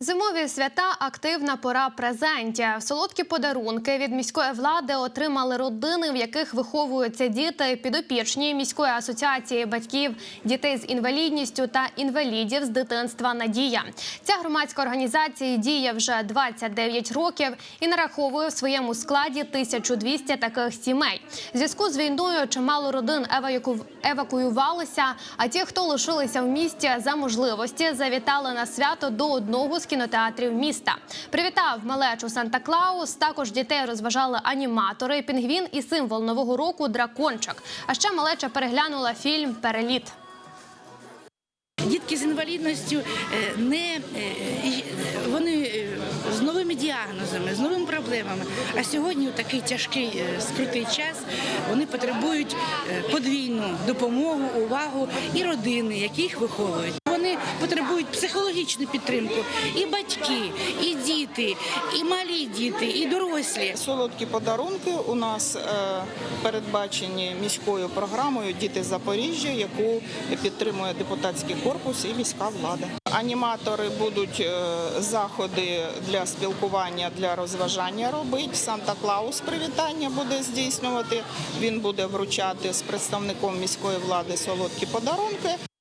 Зимові свята активна пора презентів. Солодкі подарунки від міської влади отримали родини, в яких виховуються діти підопічні міської асоціації батьків дітей з інвалідністю та інвалідів з дитинства Надія. Ця громадська організація діє вже 29 років і нараховує в своєму складі 1200 таких сімей. В зв'язку з війною чимало родин еваку- евакуювалися. А ті, хто лишилися в місті за можливості, завітали на свято до одного з кінотеатрів міста. Привітав малечу Санта Клаус. Також дітей розважали аніматори, пінгвін і символ нового року дракончик. А ще малеча переглянула фільм Переліт. Дітки з інвалідністю е, не е, вони е, з новими діагнозами, з новими проблемами. А сьогодні у такий тяжкий скрутий час вони потребують подвійну допомогу, увагу і родини, які їх виховують. Потребують психологічну підтримку і батьки, і діти, і малі діти, і дорослі. Солодкі подарунки у нас е, передбачені міською програмою Діти Запоріжжя, яку підтримує депутатський корпус і міська влада. Аніматори будуть е, заходи для спілкування, для розважання робити. Санта Клаус привітання буде здійснювати. Він буде вручати з представником міської влади солодкі подарунки.